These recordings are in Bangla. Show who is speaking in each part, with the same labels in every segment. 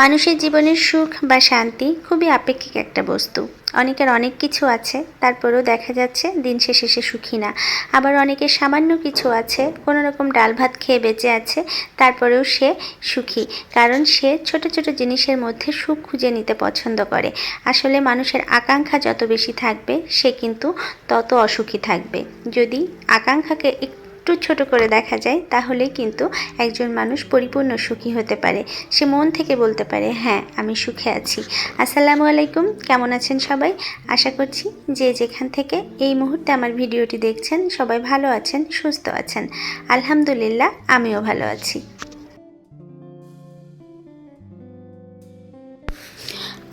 Speaker 1: মানুষের জীবনের সুখ বা শান্তি খুবই আপেক্ষিক একটা বস্তু। অনেকের অনেক কিছু আছে, তারপরেও দেখা যাচ্ছে দিন শেষে সে সুখী না। আবার অনেকের সামান্য কিছু আছে, কোনো রকম ডাল ভাত খেয়ে বেঁচে আছে, তারপরেও সে সুখী। কারণ সে ছোট ছোট জিনিসের মধ্যে সুখ খুঁজে নিতে পছন্দ করে। আসলে মানুষের আকাঙ্ক্ষা যত বেশি থাকবে, সে কিন্তু তত অসুখী থাকবে। যদি আকাঙ্ক্ষাকে একটু ছোট করে দেখা যায় তাহলে কিন্তু একজন মানুষ পরিপূর্ণ সুখী হতে পারে। সে মন থেকে বলতে পারে হ্যাঁ আমি সুখে আছি। আসসালামু আলাইকুম, কেমন আছেন সবাই? আশা করছি যে যেখান থেকে এই মুহূর্তে আমার ভিডিওটি দেখছেন, সবাই ভালো আছেন, সুস্থ আছেন। আলহামদুলিল্লাহ, আমিও ভালো আছি।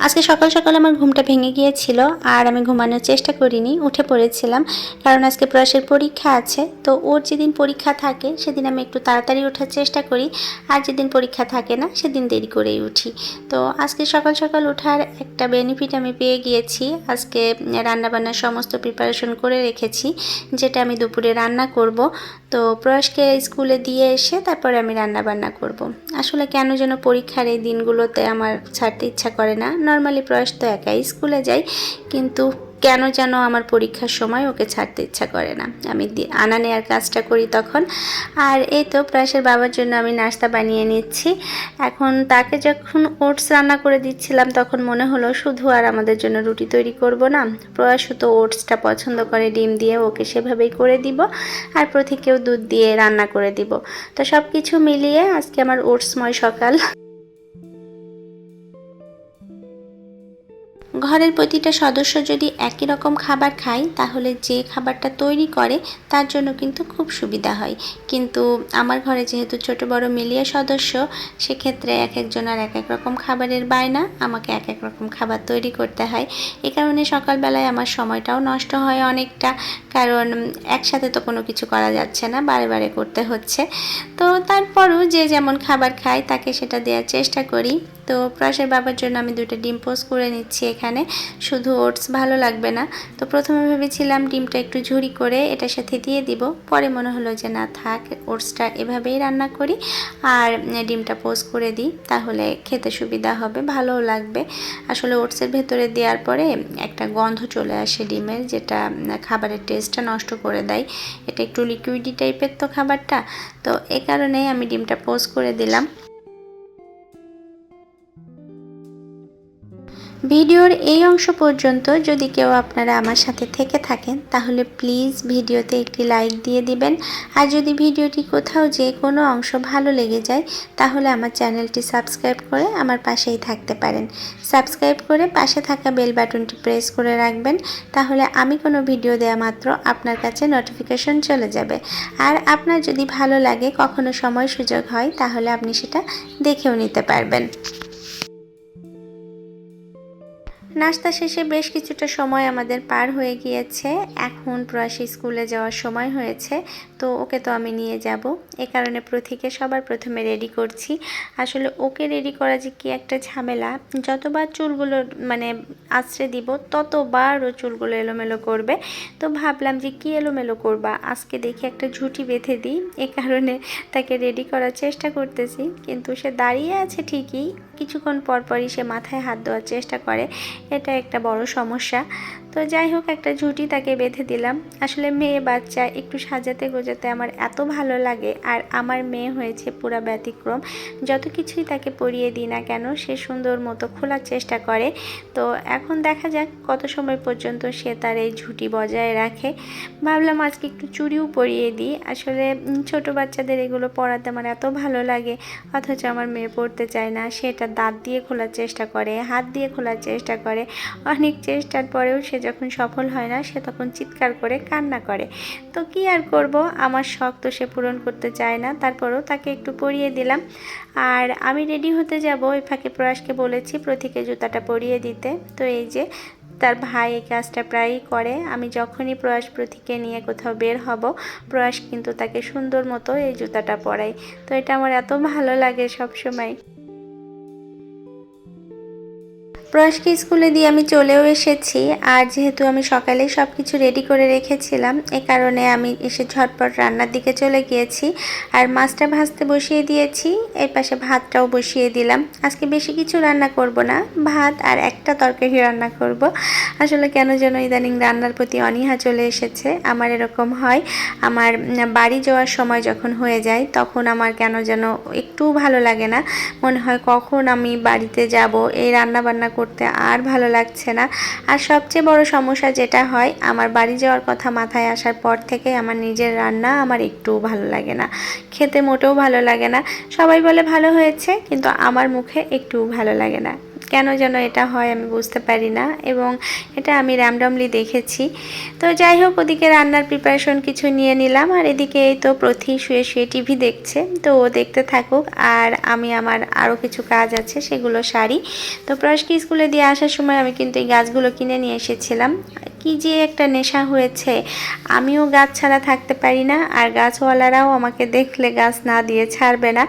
Speaker 1: আজকে সকাল সকাল আমার ঘুমটা ভেঙে গিয়েছিল আর আমি ঘুমানোর চেষ্টা করিনি, উঠে পড়েছিলাম। কারণ আজকে প্রয়াসের পরীক্ষা আছে, তো ওর যেদিন পরীক্ষা থাকে, সেদিন আমি একটু তাড়াতাড়ি ওঠার চেষ্টা করি। আর যেদিন পরীক্ষা থাকে না, সেদিন দেরি করেই উঠি। তো আজকে সকাল সকাল ওঠার একটা বেনিফিট আমি পেয়ে গিয়েছি। আজকে রান্নাবান্নার সমস্ত প্রিপারেশন করে রেখেছি, যেটা আমি দুপুরে রান্না করব। তো প্রয়াসকে স্কুলে দিয়ে এসে তারপরে আমি রান্নাবান্না করব। আসলে কেন যেন পরীক্ষার এই দিনগুলোতে আমার ছাড়তে ইচ্ছা করে না নর্মালি প্রয়াস তো একাই স্কুলে যাই, কিন্তু কেন যেন আমার পরীক্ষার সময় ওকে ছাড়তে ইচ্ছা করে না। আমি আনা নেওয়ার কাজটা করি তখন। আর এই তো প্রয়াসের বাবার জন্য আমি নাস্তা বানিয়ে নিচ্ছি। এখন তাকে যখন ওটস রান্না করে দিচ্ছিলাম, তখন মনে হলো শুধু আর আমাদের জন্য রুটি তৈরি করব না। প্রয়াসও তো ওটসটা পছন্দ করে, ডিম দিয়ে ওকে সেভাবেই করে দিব আর প্রতীকেও দুধ দিয়ে রান্না করে দিব। তো সব কিছু মিলিয়ে আজকে আমার ওটসময় সকাল। ঘরের প্রতিটা সদস্য যদি একই রকম খাবার খায়, তাহলে যে খাবারটা তৈরি করে, তার জন্য কিন্তু খুব সুবিধা হয়। কিন্তু আমার ঘরে যেহেতু ছোট বড় মিলিয়ে সদস্য, সেক্ষেত্রে এক একজন আর এক এক রকম খাবারের বায়না, আমাকে এক এক রকম খাবার তৈরি করতে হয়। এ কারণে সকালবেলায় আমার সময়টাও নষ্ট হয় অনেকটা, কারণ একসাথে তো কোনো কিছু করা যাচ্ছে না, বারে বারে করতে হচ্ছে। তো তারপরও যে যেমন খাবার খায়, তাকে সেটা দেওয়ার চেষ্টা করি। তো প্রয়াসের বাবার জন্য আমি দুটো ডিম পোস্ট করে নিচ্ছি এখানে। শুধু ওটস ভালো লাগবে না। তো প্রথমে ভেবেছিলাম ডিমটা একটু ঝুরি করে এটার সাথে দিয়ে দিব। পরে মনে হলো যে না, থাক, ওটসটা এভাবেই রান্না করি আর ডিমটা পোস্ট করে দিই। তাহলে খেতে সুবিধা হবে, ভালোও লাগবে। আসলে ওটসের ভেতরে দেওয়ার পরে একটা গন্ধ চলে আসে ডিমের, যেটা খাবারের টেস্টটা নষ্ট করে দেয়। এটা একটু লিকুইডি টাইপের তো খাবারটা। তো এ কারণেই আমি ডিমটা পোস্ট করে দিলাম। ভিডিওর এই অংশ পর্যন্ত যদি কেউ আপনারা আমার সাথে থেকে থাকেন, তাহলে প্লিজ ভিডিওতে একটি লাইক দিয়ে দিবেন। আর যদি ভিডিওটি কোথাও যে কোনো অংশ ভালো লেগে যায়, তাহলে আমার চ্যানেলটি সাবস্ক্রাইব করে আমার পাশেই থাকতে পারেন। সাবস্ক্রাইব করে পাশে থাকা বেল বাটনটি প্রেস করে রাখবেন, তাহলে আমি কোনো ভিডিও দেওয়া মাত্র আপনার কাছে নোটিফিকেশন চলে যাবে। আর আপনার যদি ভালো লাগে, কখনো সময় সুযোগ হয়, তাহলে আপনি সেটা দেখেও নিতে পারবেন। নাস্তা শেষে বেশ কিছুটা সময় আমাদের পার হয়ে গিয়েছে। এখন প্রয়াসী স্কুলে যাওয়ার সময় হয়েছে, তো ওকে তো আমি নিয়ে যাব। এ কারণে প্রথিকে সবার প্রথমে রেডি করছি। আসলে ওকে রেডি করা যে কি একটা ঝামেলা, যতবার চুলগুলো মানে আশ্রে দিব ততবার ও চুলগুলো এলোমেলো করবে। তো ভাবলাম যে কি এলোমেলো করবা? আজকে দেখি একটা ঝুঁটি বেঁধে দিই। এ কারণে তাকে রেডি করার চেষ্টা করতেছি, কিন্তু সে দাঁড়িয়ে আছে ঠিকই। কিছুক্ষণ পর পরই সে মাথায় হাত দেওয়ার চেষ্টা করে। এটা একটা বড় সমস্যা। তো যাই হোক, একটা ঝুঁটি তাকে বেঁধে দিলাম। আসলে মেয়ে বাচ্চা একটু সাজাতে গোজাতে আমার এত ভালো লাগে আর আমার মেয়ে হয়েছে পুরা ব্যতিক্রম। যত কিছুই তাকে পরিয়ে দিই না কেন, সে সুন্দর মতো খোলার চেষ্টা করে। তো এখন দেখা যাক কত সময় পর্যন্ত সে তার এই ঝুঁটি বজায় রাখে। ভাবলাম আজকে একটু চুরিও পরিয়ে দিই। আসলে ছোট বাচ্চাদের এগুলো পরাতে আমার এত ভালো লাগে, অথচ আমার মেয়ে পড়তে চায় না, সেটা দাঁত দিয়ে খোলার চেষ্টা করে, হাত দিয়ে খোলার চেষ্টা করে। অনেক চেষ্টার পরেও সে যখন সফল হয় না, সে তখন চিৎকার করে, কান্না করে। তো কি আর করব? আমার শখ তো সে পূরণ করতে চায় না, তারপরেও তাকে একটু পরিয়ে দিলাম। আর আমি রেডি হতে যাব, ওই ফাঁকে প্রয়াসকে বলেছি প্রতীকে জুতাটা পরিয়ে দিতে। তো এই যে, তার ভাই এই কাজটা প্রায়ই করে। আমি যখনই প্রয়াস প্রতীকে নিয়ে কোথাও বের হব, প্রয়াস কিন্তু তাকে সুন্দর মতো এই জুতাটা পরাই তো এটা আমার এত ভালো লাগে সব প্রয়াসকে স্কুলে দিয়ে আমি চলেও এসেছি আর যেহেতু আমি সকালেই সব কিছু রেডি করে রেখেছিলাম, এ কারণে আমি এসে ঝটপট রান্নার দিকে চলে গিয়েছি আর মাছটা ভাজতে বসিয়ে দিয়েছি, এর পাশে ভাতটাও বসিয়ে দিলাম। আজকে বেশি কিছু রান্না করব না, ভাত আর একটা তরকারি রান্না করব। আসলে কেন যেন ইদানিং রান্নার প্রতি অনীহা চলে এসেছে, আমার এরকম হয়। আমার বাড়ি যাওয়ার সময় যখন হয়ে যায়, তখন আমার কেন যেন একটু ভালো লাগে না। মনে হয় কখন আমি বাড়িতে যাব, এই রান্না বান্না করতে আর ভালো লাগছে না। আর সবচেয়ে বড় সমস্যা যেটা হয়, আমার বাড়ি যাওয়ার কথা মাথায় আসার পর থেকে আমার নিজের রান্না আমার একটুও ভালো লাগে না। খেতে মোটেও ভালো লাগে না। সবাই বলে ভালো হয়েছে, কিন্তু আমার মুখে একটুও ভালো লাগে না। কেন যেন এটা হয় আমি বুঝতে পারি না এবং এটা আমি র্যামডমলি দেখেছি। তো যাই হোক, ওদিকে রান্নার প্রিপারেশন কিছু নিয়ে নিলাম আর এদিকে এই তো প্রথি শুয়ে শুয়ে টিভি দেখছে। তো ও দেখতে থাকুক আর আমি আমার আরও কিছু কাজ আছে, সেগুলো সারি। তো প্রশ্ন স্কুলে দিয়ে আসার সময় আমি কিন্তু এই গাছগুলো কিনে নিয়ে এসেছিলাম। কি যে একটা নেশা হয়েছে, আমিও গাছ ছাড়া থাকতে পারি না, আর গাছওয়ালারাও আমাকে দেখলে গাছ না দিয়ে ছাড়বে না।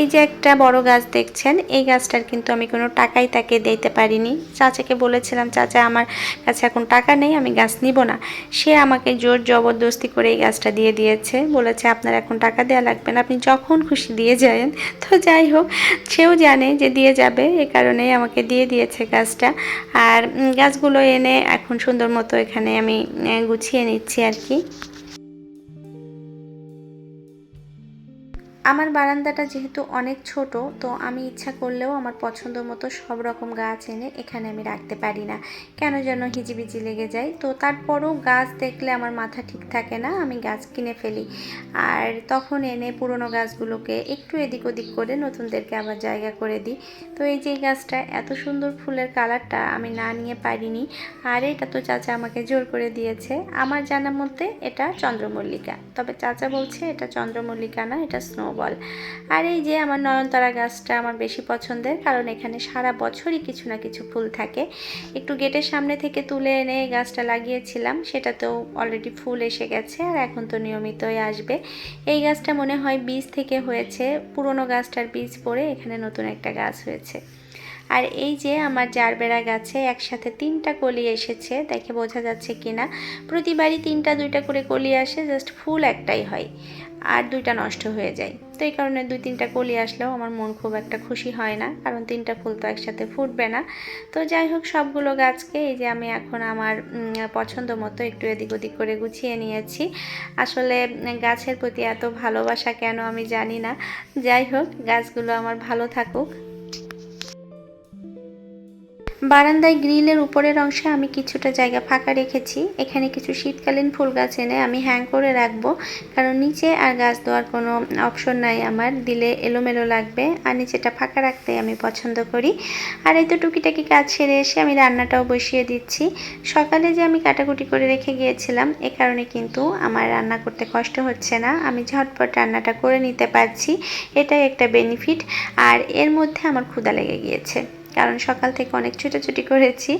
Speaker 1: এই যে একটা বড় গাছ দেখছেন, এই গাছটার কিন্তু আমি কোনো টাকাই তাকে দিতে পারিনি। চাচাকে বলেছিলাম, চাচা, আমার কাছে এখন টাকা নেই, আমি গাছ নিব না। সে আমাকে জোর জবরদস্তি করে এই গাছটা দিয়ে দিয়েছে। বলেছে, আপনার এখন টাকা দেওয়া লাগবে না, আপনি যখন খুশি দিয়ে যাবেন। তো যাই হোক, সেও জানে যে দিয়ে যাবে, এ কারণেই আমাকে দিয়ে দিয়েছে গাছটা। আর গাছগুলো এনে এখন সুন্দর মতো এখানে আমি গুছিয়ে নিচ্ছি আর কি। আমার বারান্দাটা যেহেতু অনেক ছোট, তো আমি ইচ্ছা করলেও আমার পছন্দ মতো সব রকম গাছ এনে এখানে আমি রাখতে পারি না। কেন যেন হিজিবিজি লেগে যায়। তো তারপরও গাছ দেখলে আমার মাথা ঠিক থাকে না, আমি গাছ কিনে ফেলি। আর তখন এনে পুরনো গাছগুলোকে একটু এদিক ওদিক করে নতুনদেরকে আবার জায়গা করে দিই। তো এই যে গাছটা, এত সুন্দর ফুলের কালারটা আমি না নিয়ে পারিনি। আর এটা তো চাচা আমাকে জোর করে দিয়েছে। আমার জানা মতে এটা চন্দ্রমল্লিকা। তবে চাচা বলছে এটা চন্দ্রমল্লিকা না, এটা স্নোবল আর এই যে আমার নয়নতারা গাছটা আমার বেশি পছন্দের, কারণ এখানে সারা বছরই কিছু না কিছু ফুল থাকে। একটু গেটের সামনে থেকে তুলে এনে গাছটা লাগিয়েছিলাম, সেটাতেও অলরেডি ফুল এসে গেছে আর এখন তো নিয়মিতই আসবে। এই গাছটা মনে হয় বীজ থেকে হয়েছে, পুরনো গাছটার বীজ পড়ে এখানে নতুন একটা গাছ হয়েছে। আর এই যে আমার জারবেরা গাছে একসাথে তিনটা কলি এসেছে, দেখে বোঝা যাচ্ছে কিনা। প্রতিবারই তিনটা দুইটা করে কলি আসে জাস্ট ফুল একটাই হয়। আর দুইটা নষ্ট হয়ে যায়। তো এই কারণে দুই তিনটা কলি আসলেও আমার মন খুব একটা খুশি হয় না, কারণ তিনটা ফুল তো একসাথে ফুটবে না। তো যাই হোক, সবগুলো গাছকে এই যে আমি এখন আমার পছন্দ মতো একটু এদিক ওদিক করে গুছিয়ে নিয়েছি। আসলে গাছের প্রতি এত ভালোবাসা কেন আমি জানি না। যাই হোক, গাছগুলো আমার ভালো থাকুক। বারান্দায় গ্রিলের উপরের অংশে আমি কিছুটা জায়গা ফাঁকা রেখেছি। এখানে কিছু শীতকালীন ফুল গাছ এনে আমি হ্যাং করে রাখব। কারণ নিচে আর গাছ দেওয়ার কোনো অপশন নাই আমার। দিলে এলোমেলো লাগবে। আর নিচেটা ফাঁকা রাখতে আমি পছন্দ করি। আর এই তো টুকিটাকি কাজ সেরে এসে আমি রান্নাটাও বসিয়ে দিচ্ছি। সকালে যে আমি কাটাকুটি করে রেখে গিয়েছিলাম, এ কারণে কিন্তু আমার রান্না করতে কষ্ট হচ্ছে না। আমি ঝটপট রান্নাটা করে নিতে পারছি। এটাই একটা বেনিফিট আর এর মধ্যে আমার ক্ষুদা লেগে গিয়েছে। কারণ সকাল থেকে অনেক ছুটোছুটি করেছি।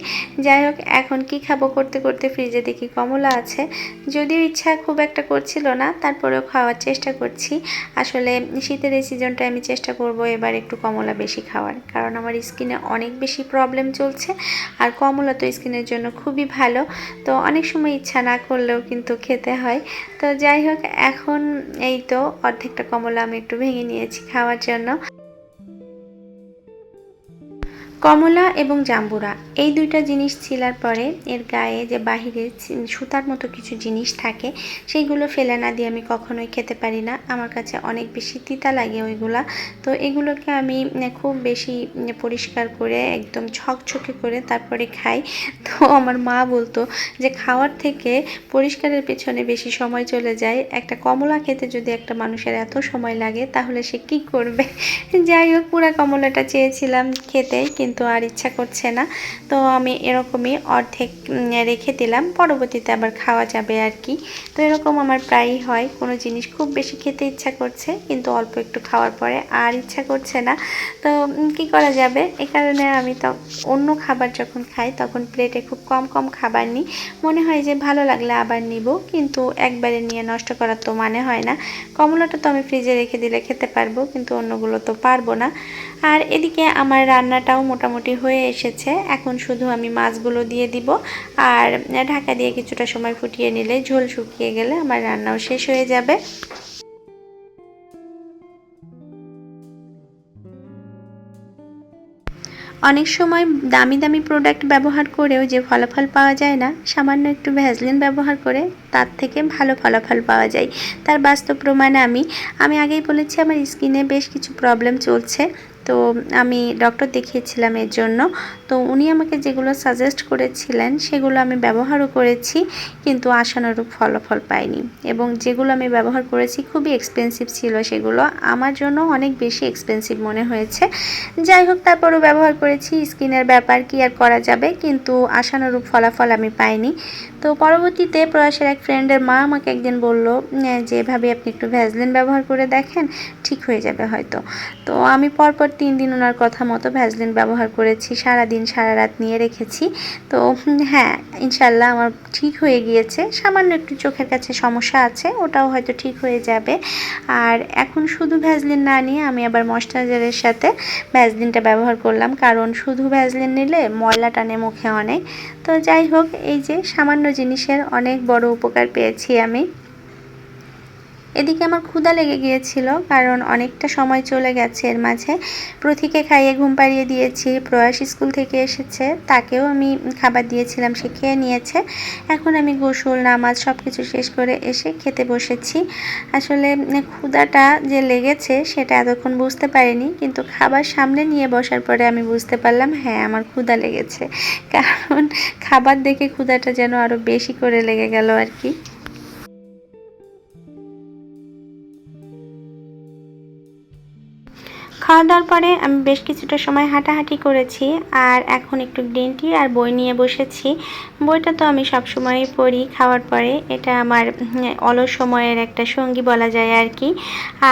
Speaker 1: যাই হোক, এখন কি খাব করতে করতে ফ্রিজে দেখি কমলা আছে। যদিও ইচ্ছা খুব একটা করছিল না, তারপরেও খাওয়ার চেষ্টা করছি। আসলে শীতের এই সিজনটায় আমি চেষ্টা করব এবার একটু কমলা বেশি খাওয়ার। কারণ আমার স্কিনে অনেক বেশি প্রবলেম চলছে, আর কমলা তো স্কিনের জন্য খুবই ভালো। তো অনেক সময় ইচ্ছা না করলেও কিন্তু খেতে হয়। তো যাই হোক, এখন এই তো অর্ধেকটা কমলা আমি একটু ভেঙে নিয়েছি খাওয়ার জন্য। কমলা এবং জাম্বুরা। এই দুইটা জিনিস ছিলার পরে এর গায়ে যে বাহিরে সুতার মতো কিছু জিনিস থাকে, সেইগুলো ফেলে না দিয়ে আমি কখনোই খেতে পারি না। আমার কাছে অনেক বেশি তিতা লাগে ওইগুলা। তো এগুলোকে আমি খুব বেশি পরিষ্কার করে, একদম ছকছকে করে তারপরে খাই। তো আমার মা বলতো যে খাওয়ার থেকে পরিষ্কারের পেছনে বেশি সময় চলে যায়। একটা কমলা খেতে যদি একটা মানুষের এত সময় লাগে, তাহলে সে কি করবে? যাই হোক, পুরা কমলাটা চেয়েছিলাম খেতে কিন্তু আর ইচ্ছা করছে না। তো আমি এরকমই অর্ধেক রেখে দিলাম। পরবর্তীতে আবার খাওয়া যাবে আর কি। তো এরকম আমার প্রায়ই হয়। কোনো জিনিস খুব বেশি খেতে ইচ্ছা করছে, কিন্তু অল্প একটু খাওয়ার পরে আর ইচ্ছা করছে না। তো কি করা যাবে? এ কারণে আমি তো অন্য খাবার যখন খাই, তখন প্লেটে খুব কম কম খাবার নিই। মনে হয় যে ভালো লাগলে আবার নিব, কিন্তু একবারে নিয়ে নষ্ট করার তো মানে হয় না। কমলাটা তো আমি ফ্রিজে রেখে দিলে খেতে পারব, কিন্তু অন্যগুলো তো পারব না। আর এদিকে আমার রান্নাটাও মোটামুটি হয়ে এসেছে। এখন শুধু আমি মাছগুলো দিয়ে দিব। আর ঢাকা দিয়ে কিছুটা সময় ফুটিয়ে নিলে ঝোল শুকিয়ে গেলে আমার রান্নাও শেষ হয়ে যাবে। অনেক সময় দামি দামি প্রোডাক্ট ব্যবহার করেও যে ফলাফল পাওয়া যায় না, সামান্য একটু ভ্যাসলিন ব্যবহার করে তার থেকে ভালো ফলাফল পাওয়া যায়। তার বাস্তব প্রমাণ আমি। আমি আগেই বলেছি, আমার স্কিনে বেশ কিছু প্রবলেম চলছে। তো আমি ডক্টর দেখিয়েছিলাম এর জন্য। তো উনি আমাকে যেগুলো সাজেস্ট করেছিলেন, সেগুলো আমি ব্যবহারও করেছি, কিন্তু আশানুরূপ ফলাফল পাইনি। এবং যেগুলো আমি ব্যবহার করেছি, খুবই এক্সপেন্সিভ ছিল সেগুলো। আমার জন্য অনেক বেশি এক্সপেন্সিভ মনে হয়েছে। যাই হোক, তারপরও ব্যবহার করেছি স্কিনের ব্যাপার কি আর করা যাবে, কিন্তু আশানুরূপ ফলাফল আমি পাইনি। তো পরবর্তীতে প্রয়াসের এক ফ্রেন্ডের মা আমাকে একদিন বলল যে এভাবে আপনি একটু ভ্যাসলিন ব্যবহার করে দেখেন ঠিক হয়ে যাবে হয়তো। তো আমি পরপর তিন দিন ওনার কথা মতো ভ্যাসলিন ব্যবহার করেছি সারা দিন সারা রাত নিয়ে রেখেছি। তো হ্যাঁ ইনশাল্লাহ আমার ঠিক হয়ে গিয়েছে। সামান্য একটু চোখের কাছে সমস্যা আছে, ওটাও হয়তো ঠিক হয়ে যাবে। আর এখন শুধু ভ্যাজলিন না নিয়ে আমি আবার ময়শ্চারাইজারের সাথে ভ্যাসলিনটা ব্যবহার করলাম, কারণ শুধু ভ্যাসলিন নিলে ময়লা টানে মুখে অনেক। তো যাই হোক, এই যে সামান্য জিনিসের অনেক বড় উপকার পেয়েছি আমি। এদিকে আমার ক্ষুধা লেগে গিয়েছিল, কারণ অনেকটা সময় চলে গেছে এর মাঝে। প্রথিকে খাইয়ে ঘুম পাড়িয়ে দিয়েছি, প্রয়াস স্কুল থেকে এসেছে, তাকেও আমি খাবার দিয়েছিলাম, সে খেয়ে নিয়েছে। এখন আমি গোসল, নামাজ সব কিছু শেষ করে এসে খেতে বসেছি। আসলে ক্ষুধাটা যে লেগেছে সেটা এতক্ষণ বুঝতে পারিনি, কিন্তু খাবার সামনে নিয়ে বসার পরে আমি বুঝতে পারলাম হ্যাঁ আমার ক্ষুধা লেগেছে। কারণ খাবার দেখে ক্ষুধাটা যেন আরও বেশি করে লেগে গেল আর কি। খাওয়া দাওয়ার পরে আমি বেশ কিছুটা সময় হাঁটাহাঁটি করেছি আর এখন একটু গ্রিন টি আর বই নিয়ে বসেছি। বইটা তো আমি সব সময় পড়ি খাওয়ার পরে। এটা আমার অলস সময়ের একটা সঙ্গী বলা যায় আর কি।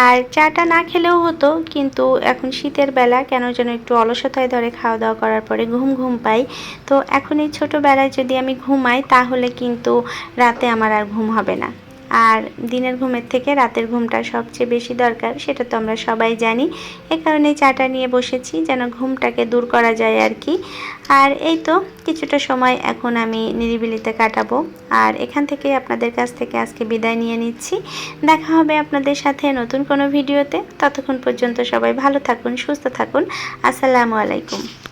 Speaker 1: আর চাটা না খেলেও হতো, কিন্তু এখন শীতের বেলা কেন যেন একটু অলসতায় ধরে খাওয়া দাওয়া করার পরে ঘুম ঘুম পাই। তো এখন এই ছোটোবেলায় যদি আমি ঘুমাই, তাহলে কিন্তু রাতে আমার আর ঘুম হবে না। আর দিনের ঘুমের থেকে রাতের ঘুমটা সবচেয়ে বেশি দরকার, সেটা তো আমরা সবাই জানি। এ কারণে চাটা নিয়ে বসেছি, যেন ঘুমটাকে দূর করা যায় আর কি। আর এই তো, কিছুটা সময় এখন আমি নিরিবিলিতে কাটাবো। আর এখান থেকে আপনাদের কাছ থেকে আজকে বিদায় নিয়ে নিচ্ছি। দেখা হবে আপনাদের সাথে নতুন কোনো ভিডিওতে। ততক্ষণ পর্যন্ত সবাই ভালো থাকুন, সুস্থ থাকুন। আসসালামু আলাইকুম।